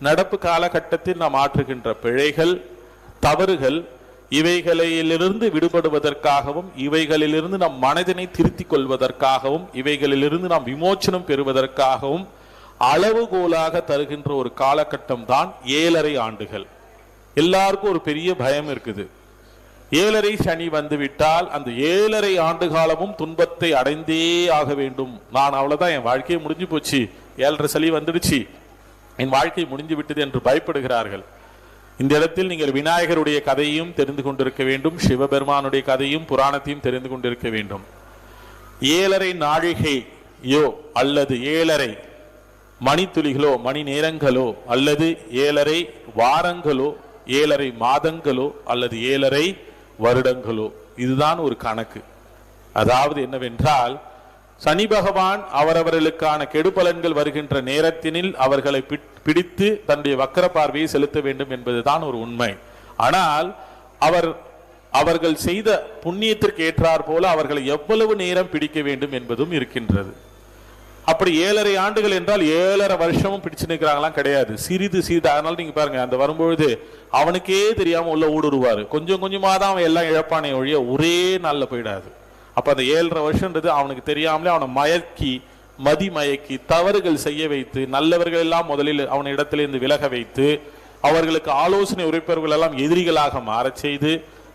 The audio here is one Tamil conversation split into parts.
நடப்பு காலகட்டத்தில் நாம் ஆற்றுகின்ற பிழைகள் தவறுகள் இவைகளிலிருந்து விடுபடுவதற்காகவும் இவைகளிலிருந்து நம் மனதினை திருத்திக் கொள்வதற்காகவும் இவைகளிலிருந்து நாம் விமோச்சனம் பெறுவதற்காகவும் அளவுகோலாக தருகின்ற ஒரு காலகட்டம் தான் ஏழரை ஆண்டுகள். எல்லாருக்கும் ஒரு பெரிய பயம் இருக்குது. ஏழரை சனி வந்துவிட்டால் அந்த ஏழரை ஆண்டு காலமும் துன்பத்தை அடைந்தே ஆக வேண்டும். நான் அவ்வளவுதான் என் வாழ்க்கையை முடிஞ்சு போச்சு. ஏழரை சளி வந்துடுச்சு. என் வாழ்க்கை முடிஞ்சு விட்டது என்று பயப்படுகிறார்கள். இந்த இடத்தில் நீங்கள் விநாயகருடைய கதையும் தெரிந்து கொண்டிருக்க வேண்டும் சிவபெருமானுடைய கதையும் புராணத்தையும் தெரிந்து கொண்டிருக்க வேண்டும். ஏழரை நாழிகையோ அல்லது ஏழரை மணித்துளிகளோ மணி நேரங்களோ அல்லது ஏழரை வாரங்களோ ஏழரை மாதங்களோ அல்லது ஏழரை வருடங்களோ இதுதான் ஒரு கணக்கு. அதாவது என்னவென்றால் சனி பகவான் அவரவர்களுக்கான கெடுபலன்கள் வருகின்ற நேரத்தினில் அவர்களை பிட்- பிடித்து தன்னுடைய வக்கர பார்வையை செலுத்த வேண்டும் என்பதுதான் ஒரு உண்மை. ஆனால் அவர் அவர்கள் செய்த புண்ணியத்திற்கு ஏற்றார் போல அவர்களை எவ்வளவு நேரம் பிடிக்க வேண்டும் என்பதும் இருக்கின்றது. அப்படி ஏழரை ஆண்டுகள் என்றால் ஏழரை வருஷமும் பிடிச்சு நிற்கிறாங்களாம் கிடையாது. சிறிது சிறிது அதனால நீங்க பாருங்க அந்த வரும்பொழுது அவனுக்கே தெரியாம உள்ள ஊடுருவாரு. கொஞ்சம் கொஞ்சமாக தான் அவன் எல்லாம் இழப்பானே ஒழிய ஒரே நாளில் போயிடாது. அப்போ அந்த ஏழரை வருஷன்றது அவனுக்கு தெரியாமலே அவனை மயக்கி மதி மயக்கி தவறுகள் செய்ய வைத்து நல்லவர்கள் எல்லாம் முதலில் அவன் இடத்திலிருந்து விலக வைத்து அவர்களுக்கு ஆலோசனை உரைப்பவர்கள் எல்லாம் எதிரிகளாக மாறச் செய்து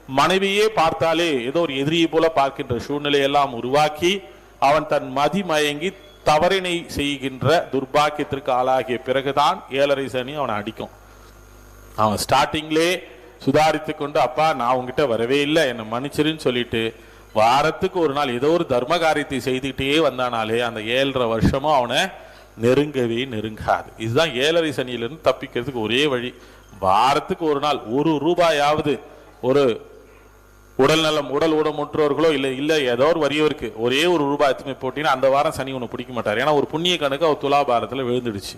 மனைவியே பார்த்தாலே ஏதோ ஒரு எதிரியை போல பார்க்கின்ற சூழ்நிலை எல்லாம் உருவாக்கி அவன் தன் மதி மயங்கி தவறினை செய்கின்ற துர்பாக்கியத்திற்கு ஆளாகிய பிறகுதான் ஏழரை சனி அவனை அடிக்கும். அவன் ஸ்டார்டிங்லே சுதாரித்து கொண்டு அப்பா நான் உங்ககிட்ட வரவே இல்லை என்னை மன்னிச்சிருன்னு சொல்லிட்டு வாரத்துக்கு ஒரு நாள் ஏதோ ஒரு தர்ம காரியத்தை செய்துக்கிட்டே வந்தானாலே அந்த ஏழரை வருஷமும் அவனை நெருங்கவே நெருங்காது. இதுதான் ஏழரை சனியிலிருந்து தப்பிக்கிறதுக்கு ஒரே வழி. வாரத்துக்கு ஒரு நாள் ஒரு ரூபாயாவது ஒரு உடல் நலம் உடல் ஊடமுற்றவர்களோ இல்லை இல்லை ஏதோ ஒரு வரியவருக்கு ஒரே ஒரு ரூபாய் எத்தனை போட்டீங்கன்னா அந்த வாரம் சனி உன்னை பிடிக்க மாட்டார். ஏன்னா ஒரு புண்ணிய கணக்கு அவர் துலாபாரத்தில் விழுந்துடுச்சு.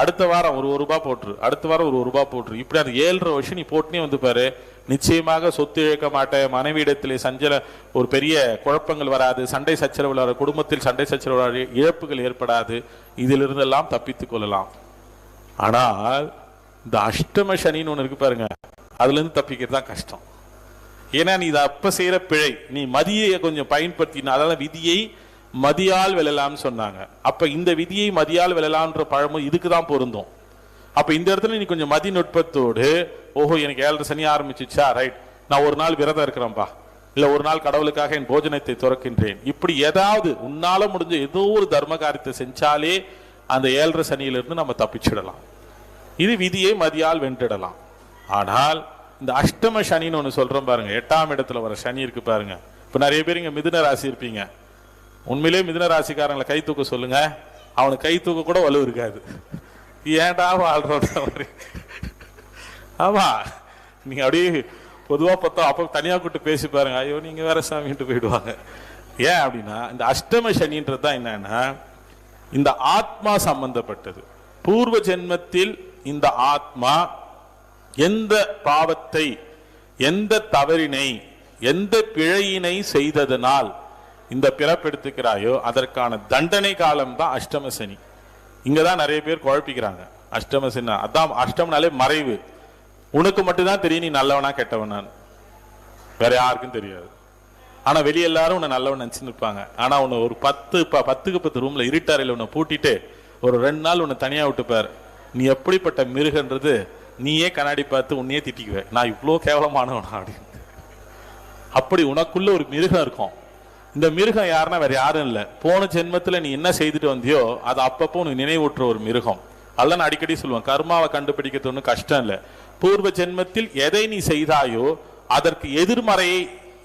அடுத்த வாரம் ஒரு ஒரு ரூபாய் போட்டுரு அடுத்த வாரம் ஒரு ஒரு ரூபாய் போட்டுரு. இப்படி அந்த ஏழரை வருஷம் நீ போட்டுனே வந்து பாரு. நிச்சயமாக சொத்து இழக்க மாட்டேன் மனைவியிடத்திலே சஞ்சல ஒரு பெரிய குழப்பங்கள் வராது. சண்டை சச்சரவு வராது குடும்பத்தில் சண்டை சச்சரவு வராது இழப்புகள் ஏற்படாது. இதிலிருந்தெல்லாம் தப்பித்துக் கொள்ளலாம். ஆனால் இந்த அஷ்டம சனின்னு ஒன்று இருக்கு பாருங்க. அதுலேருந்து தப்பிக்கிறது தான் கஷ்டம். ஏன்னா நீ இதை அப்போ செய்கிற பிழை. நீ மதியை கொஞ்சம் பயன்படுத்தினா அதாவது விதியை மதியால் விழலாம்னு சொன்னாங்க. அப்போ இந்த விதியை மதியால் விழலான்ற பழமும் இதுக்கு தான் பொருந்தும். அப்போ இந்த இடத்துல நீ கொஞ்சம் மதி நுட்பத்தோடு ஓஹோ எனக்கு ஏழரை சனி ஆரம்பிச்சிச்சா? ரைட் நான் ஒரு நாள் விரதம் இருக்கிறேன்பா. இல்லை ஒரு நாள் கடவுளுக்காக என் போஜனத்தை துறக்கின்றேன். இப்படி ஏதாவது உன்னால முடிஞ்ச ஏதோ ஒரு தர்ம காரியத்தை செஞ்சாலே அந்த ஏழரை சனியிலிருந்து நம்ம தப்பிச்சிடலாம். இது விதியை மதியால் வென்றிடலாம். ஆனால் இந்த அஷ்டம சனின்னு ஒன்று சொல்கிறோம் பாருங்க. எட்டாம் இடத்துல வர சனி இருக்கு பாருங்க. இப்போ நிறைய பேர் இங்கே மிதுன ராசி இருப்பீங்க. உண்மையிலே மிதுன ராசிக்காரங்களை கை தூக்க சொல்லுங்க. அவனுக்கு கை தூக்க கூட வலு இருக்காது. ஏன்டா வாழ்றோம் மாதிரி. ஆமா. நீங்க அப்படியே பொதுவா பார்த்தா அப்ப தனியா கூட்டு பேசி பாருங்க. ஐயோ நீங்க வேற சாமின்ட்டு போயிடுவாங்க. ஏன் அப்படின்னா இந்த அஷ்டம சனின்றது தான் என்னன்னா இந்த ஆத்மா சம்பந்தப்பட்டது. பூர்வ ஜென்மத்தில் இந்த ஆத்மா எந்த பாவத்தை எந்த தவறினை எந்த பிழையினை செய்ததனால் இந்த பிறப்பெடுத்துக்கிறாயோ அதற்கான தண்டனை காலம் தான் அஷ்டம சனி. இங்கதான் நிறைய பேர் குழப்பிக்கிறாங்க. அஷ்டம சனி அதான் அஷ்டம்னாலே மறைவு. உனக்கு மட்டும்தான் தெரியும் நீ நல்லவனா கெட்டவனான்னு வேற யாருக்கும் தெரியாது. ஆனா வெளியே எல்லாரும் உன்னை நல்லவன் நினைச்சு நிற்பாங்க ஆனா உன்னை ஒரு பத்து ப- பத்துக்கு பத்து ரூம்ல இருட்டாரையில் உன்னை பூட்டிட்டு ஒரு ரெண்டு நாள் உன்னை தனியா விட்டுப்பார். நீ எப்படிப்பட்ட மிருகன்றது நீயே கண்ணாடி பார்த்து உன்னையே திட்டிக்குவ. நான் இவ்வளோ கேவலமானவனா அப்படின்னு அப்படி உனக்குள்ள ஒரு மிருகம் இருக்கும். இந்த மிருகம் யாருன்னா வேற யாரும் இல்லை. போன ஜென்மத்தில் நீ என்ன செய்துட்டு வந்தியோ அது அப்பப்போ உனக்கு நினைவூட்டுற ஒரு மிருகம். அதெல்லாம் நான் அடிக்கடி சொல்லுவேன். கர்மாவை கண்டுபிடிக்கிறது ஒன்றும் கஷ்டம் இல்லை. பூர்வ ஜென்மத்தில் எதை நீ செய்தாயோ அதற்கு எதிர்மறையை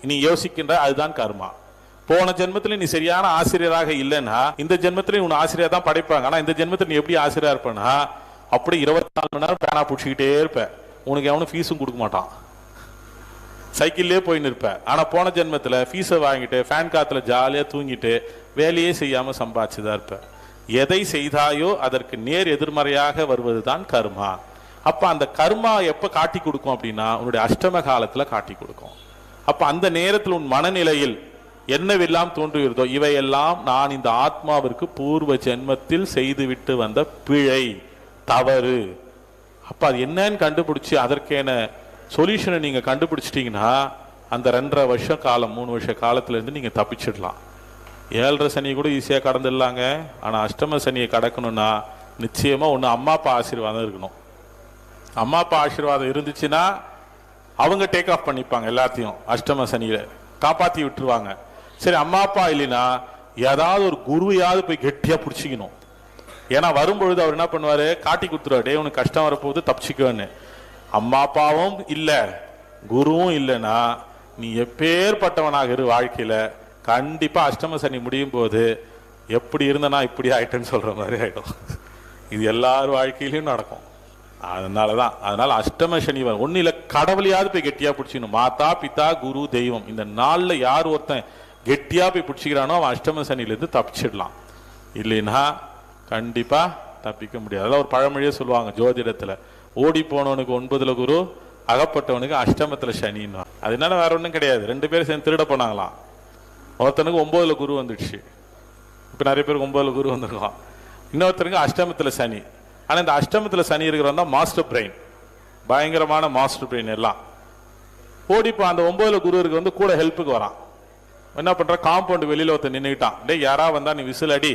நீ யோசிக்கின்ற அதுதான் கர்மா. போன ஜென்மத்தில் நீ சரியான ஆசிரியராக இல்லைன்னா இந்த ஜென்மத்தில் உன் ஆசிரியர் தான் படைப்பாங்க. ஆனால் இந்த ஜென்மத்தில் நீ எப்படி ஆசிரியரா இருப்பனா அப்படி இருபத்தி நாலு மணி நேரம் பேனா பிடிச்சிக்கிட்டே இருப்பேன் உனக்கு எவனும் ஃபீஸும் கொடுக்க மாட்டான். சைக்கிள்லேயே போய் நிற்பேன் ஆனால் போன ஜென்மத்தில் ஃபீஸை வாங்கிட்டு ஃபேன் காற்றுல ஜாலியாக தூங்கிட்டு வேலையே செய்யாமல் சம்பாதிச்சுதான் இருப்பேன் எதை செய்தாயோ அதற்கு நேர் எதிர்மறையாக வருவது தான் கர்மா. அப்ப அந்த கர்மா எப்ப காட்டி கொடுக்கும் அப்படின்னா உன்னுடைய அஷ்டம காலத்துல காட்டி கொடுக்கும். அப்ப அந்த நேரத்தில் உன் மனநிலையில் என்னவெல்லாம் தோன்றுகிறதோ இவையெல்லாம் நான் இந்த ஆத்மாவிற்கு பூர்வ ஜென்மத்தில் செய்துவிட்டு வந்த பிழை தவறு. அப்ப அது என்னன்னு கண்டுபிடிச்சு அதற்கேன சொல்யூஷனை நீங்க கண்டுபிடிச்சிட்டீங்கன்னா அந்த ரெண்டரை வருஷ காலம் மூணு வருஷ காலத்துலேருந்து நீங்கள் தப்பிச்சிடலாம். ஏழரை சனி கூட ஈஸியாக கடந்துடலாங்க. ஆனால் அஷ்டம சனியை கடக்கணும்னா நிச்சயமாக ஒன்று அம்மா அப்பா ஆசீர்வாதம் இருக்கணும். அம்மா அப்பா ஆசீர்வாதம் இருந்துச்சுன்னா அவங்க டேக் ஆஃப் பண்ணிப்பாங்க எல்லாத்தையும் அஷ்டம சனியில். காப்பாற்றி விட்டுருவாங்க. சரி அம்மா அப்பா இல்லைன்னா ஏதாவது ஒரு குருவையாவது போய் கெட்டியாக பிடிச்சிக்கணும். ஏன்னா வரும்பொழுது அவர் என்ன பண்ணுவார்? காட்டி கொடுத்துருவார். டே உனக்கு கஷ்டம் வரப்போகுது தப்பிச்சிக்கன்னு. அம்மா அப்பாவும் இல்லை. குருவும் இல்லைன்னா நீ எப்பேற்பட்டவனாக இரு வாழ்க்கையில். கண்டிப்பாக அஷ்டம சனி முடியும் போது எப்படி இருந்தனா இப்படி ஆயிட்டேன்னு சொல்கிற மாதிரி ஆகிடும் இது எல்லார் வாழ்க்கையிலையும் நடக்கும். அதனால தான் அதனால அஷ்டம சனி வரும் ஒன்றும் இல்லை கடவுளையாவது போய் கெட்டியாக பிடிச்சிக்கணும். மாதா பிதா குரு தெய்வம். இந்த நாளில் யார் ஒருத்தன் கெட்டியாக போய் பிடிச்சிக்கிறானோ அவன் அஷ்டம சனிலேருந்து தப்பிச்சிடலாம். இல்லைன்னா கண்டிப்பாக தப்பிக்க முடியாது. அதெல்லாம் ஒரு பழமொழியே சொல்லுவாங்க ஜோதிடத்தில். ஓடி போனவனுக்கு ஒன்பதுல குரு அகப்பட்டவனுக்கு அஷ்டமத்தில் சனின்னு. அதனால வேற ஒன்றும் கிடையாது. ரெண்டு பேரும் சேர்ந்து திருட போனாங்களாம். ஒருத்தனுக்கு ஒன்பதுல குரு வந்துடுச்சு. இப்போ நிறைய பேருக்கு ஒன்பதுல குரு வந்திருக்கான். இன்னொருத்தருக்கு அஷ்டமத்தில் சனி. ஆனால் இந்த அஷ்டமத்தில் சனி இருக்கிறவன் தான் மாஸ்டர் பிரெயின் பயங்கரமான மாஸ்டர் பிரெயின் எல்லாம். ஓடி இப்போ அந்த ஒன்பதுல குருவருக்கு வந்து கூட ஹெல்ப்புக்கு வரான். என்ன பண்ணுற காம்பவுண்ட் வெளியில் ஒருத்தன் நின்றுக்கிட்டான் டேய் யாரா வந்தால் நீ விசில் அடி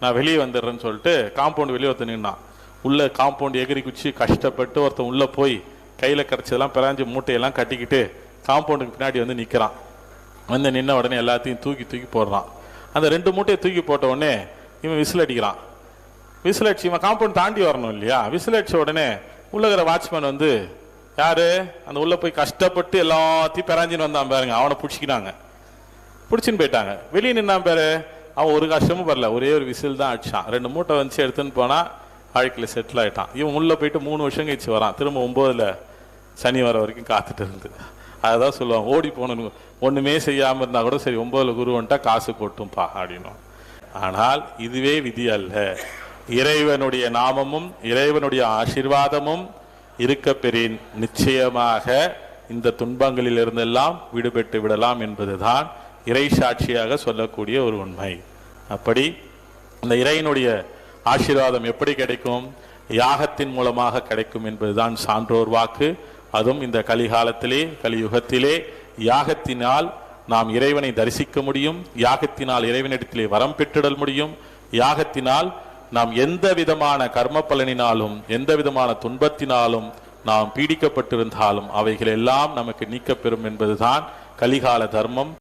நான் வெளியே வந்துடுறேன்னு சொல்லிட்டு காம்பவுண்ட் வெளியே ஒருத்தன் நின்னான். உள்ளே காம்பவுண்ட் எகிரி குச்சி கஷ்டப்பட்டு ஒருத்தன் உள்ளே போய் கையில் கரைச்சதெல்லாம் பிராஞ்சி மூட்டையெல்லாம் கட்டிக்கிட்டு காம்பவுண்டுக்கு பின்னாடி வந்து நிற்கிறான் வந்து நின்ன உடனே எல்லாத்தையும் தூக்கி தூக்கி போடுறான். அந்த ரெண்டு மூட்டையை தூக்கி போட்ட உடனே இவன் விசில் அடிக்கிறான் விசில் அடிச்சு இவன் காம்பவுண்ட் தாண்டி வரணும் இல்லையா? விசில் அடிச்ச உடனே உள்ளகிற இருக்கிற வாட்ச்மேன் வந்து யாரு? அந்த உள்ள போய் கஷ்டப்பட்டு எல்லாத்தையும் பெறாஞ்சின்னு வந்தான் பாருங்க. அவனை பிடிச்சிக்கினாங்க. பிடிச்சின்னு போயிட்டாங்க. வெளியே நின்னான் பாரு. அவன் ஒரு கஷ்டமும் வரல ஒரே ஒரு விசில் தான் அடிச்சான். ரெண்டு மூட்டை வந்து எடுத்துன்னு போனா வாழ்க்கையில் செட்டில் ஆயிட்டான். இவன் உள்ள போயிட்டு மூணு வருஷம் கழிச்சு வரான். திரும்ப ஒன்பதுல சனி வர வரைக்கும் காத்துட்டு இருந்து. அதான் சொல்லுவான். ஓடி போகணும். ஒண்ணுமே செய்யாம இருந்தா கூட சரி ஒன்பதுல குரு வந்துட்டா காசு கொட்டும்பா அப்படின்னும் ஆனால் இதுவே விதி அல்ல. இறைவனுடைய நாமமும் இறைவனுடைய ஆசீர்வாதமும் இருக்க பெறின். நிச்சயமாக இந்த துன்பங்களில் இருந்தெல்லாம் விடுபட்டு விடலாம் என்பதுதான் இறை சாட்சியாக சொல்லக்கூடிய ஒரு உண்மை. அப்படி இந்த இறையினுடைய ஆசீர்வாதம் எப்படி கிடைக்கும்? யாகத்தின் மூலமாக கிடைக்கும் என்பதுதான் சான்றோர் வாக்கு. அதுவும் இந்த கலிகாலத்திலே கலியுகத்திலே யாகத்தினால் நாம் இறைவனை தரிசிக்க முடியும். யாகத்தினால் இறைவனிடத்திலே வரம் பெற்றிடல் முடியும். யாகத்தினால் நாம் எந்த விதமான கர்ம பலனினாலும் எந்த விதமான துன்பத்தினாலும் நாம் பீடிக்கப்பட்டிருந்தாலும் அவைகள் எல்லாம் நமக்கு நீக்கப்பெறும் என்பதுதான் கலிகால தர்மம்.